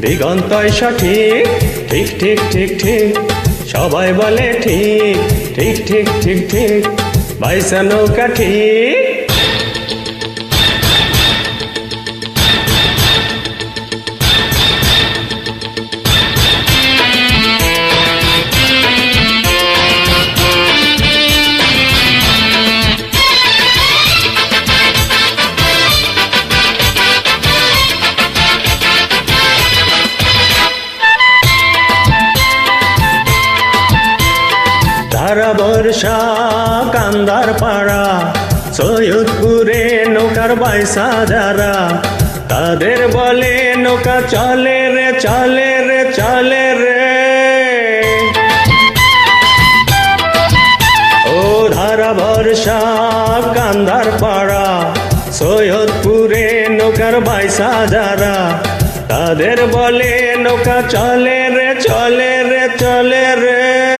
দিগন্তই সঠিক, ঠিক ঠিক ঠিক ঠিক। সবাই বলে ঠিক ঠিক ঠিক ঠিক ঠিক। বাইসা নৌকা ঠিক। ধারা বর্ষা, কান্দার পাড়া, সৈয়দপুরে নৌকার বাইসা যারা, তাদের বলে নৌকা চলে রে চলে রে চলে রে। ও ধারা বর্ষা, কান্দার পাড়া, সৈয়দপুরে নৌকার বাইসা যারা, তাদের বলে নৌকা চলে রে চলে রে, চলে